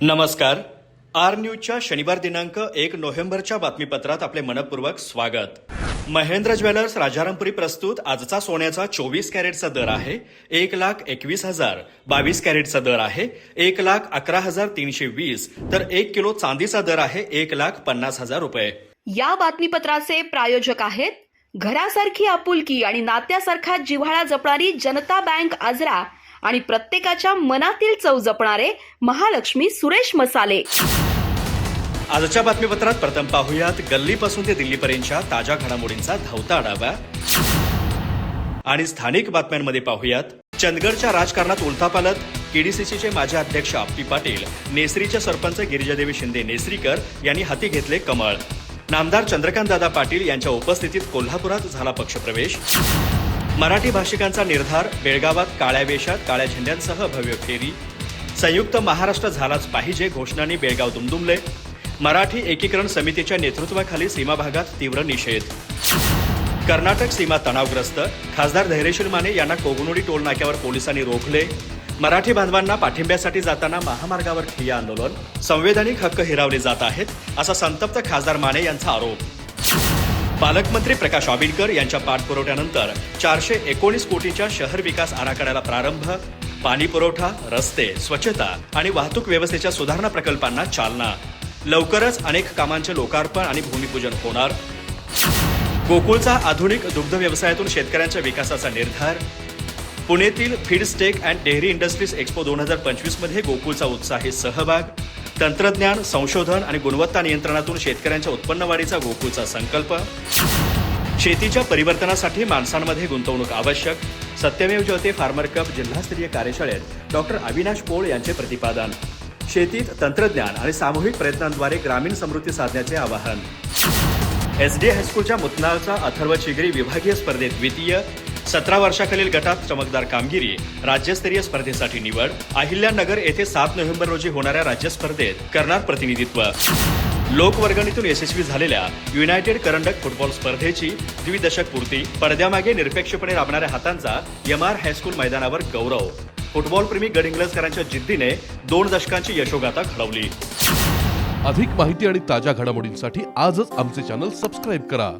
नमस्कार. आर न्यूजच्या शनिवार दिनांक एक नोव्हेंबरच्या बातमीपत्रात आपले मनपूर्वक स्वागत. महेंद्र ज्वेलर्स राजारामपुरी प्रस्तुत आजचा सोन्याचा चोवीस कॅरेटचा दर आहे एक लाख एकवीस हजार. बावीस कॅरेटचा दर आहे एक लाख अकरा हजार तीनशे वीस. तर एक किलो चांदीचा दर आहे एक लाख पन्नास हजार रुपये. या बातमीपत्राचे प्रायोजक आहेत घरासारखी आपुलकी आणि नात्यासारखा जिव्हाळा जपणारी जनता बँक आजरा आणि प्रत्येकाच्या मनातील चव जपणारे महालक्ष्मी सुरेश मसाले. आजच्या बातमीपत्रात प्रथम पाहूयात. गल्लीपासून ते दिल्लीपर्यंतच्या ताज्या घडामोडींचा धावता आढावा. आणि स्थानिक बातम्यांमध्ये पाहूयात. चंदगडच्या राजकारणात उलथापालत केडीसीसीचे माजी अध्यक्ष आप्पी पाटील नेसरीच्या सरपंच गिरिजादेवी शिंदे नेसरीकर यांनी हाती घेतले कमळ. नामदार चंद्रकांतदादा पाटील यांच्या उपस्थितीत कोल्हापुरात झाला पक्षप्रवेश. मराठी भाषिकांचा निर्धार बेळगावात काळ्या वेशात काळ्या झेंड्यांसह भव्य फेरी. संयुक्त महाराष्ट्र झालाच पाहिजे घोषणांनी बेळगाव दुमदुमले. मराठी एकीकरण समितीच्या नेतृत्वाखाली सीमा भागात तीव्र निषेध. कर्नाटक सीमा तणावग्रस्त. खासदार धैर्यशील माने यांना कोगनोडी टोल नाक्यावर पोलिसांनी रोखले. मराठी बांधवांना पाठिंब्यासाठी जाताना महामार्गावर ठिय्या आंदोलन. संवैधानिक हक्क हिरावले जात आहेत असा संतप्त खासदार माने यांचा आरोप. पालकमंत्री प्रकाश आंबेडकर यांच्या पाठपुरवठ्यानंतर चारशे एकोणीस कोटींच्या शहर विकास आराखड्याला प्रारंभ पाणी पुरवठा रस्ते स्वच्छता आणि वाहतूक व्यवस्थेच्या सुधारणा प्रकल्पांना चालना. लवकरच अनेक कामांचे लोकार्पण आणि भूमिपूजन होणार. गोकुळचा आधुनिक दुग्ध व्यवसायातून शेतकऱ्यांच्या विकासाचा निर्धार. पुणेतील फीडस्टेक अँड डेअरी इंडस्ट्रीज एक्स्पो दोन हजार पंचवीसमध्ये गोकुळचा उत्साही सहभाग. तंत्रज्ञान संशोधन आणि गुणवत्ता नियंत्रणातून शेतकऱ्यांच्या उत्पन्न वाढीचा गोकुळचा संकल्प. शेतीच्या परिवर्तनासाठी माणसांमध्ये गुंतवणूक आवश्यक. सत्यमेव ज्योती फार्मर कप जिल्हास्तरीय कार्यशाळेत डॉक्टर अविनाश पोळ यांचे प्रतिपादन. शेतीत तंत्रज्ञान आणि सामूहिक प्रयत्नांद्वारे ग्रामीण समृद्धी साधण्याचे आवाहन. एसडी हायस्कूलच्या मुतनाळचा अथर्व चिगरी विभागीय स्पर्धेत द्वितीय सतरा वर्षाखालील गटात चमकदार कामगिरी राज्यस्तरीय स्पर्धेसाठी निवड अहिल्यानगर येथे सात नोव्हेंबर रोजी होणाऱ्या राज्य स्पर्धेत करणार प्रतिनिधित्व. लोकवर्गणीतून यशस्वी झालेल्या युनायटेड करंडक फुटबॉल स्पर्धेची द्विदशक पूर्ती पडद्यामागे निरपेक्षपणे राबणाऱ्या हातांचा एम आर हायस्कूल मैदानावर गौरव. फुटबॉलप्रेमी गडिंग्लजकरांच्या जिद्दीने दोन दशकांची यशोगाथा घडवली. अधिक माहिती आणि ताज्या घडामोडींसाठी आजच आमचे चॅनल सबस्क्राईब करा.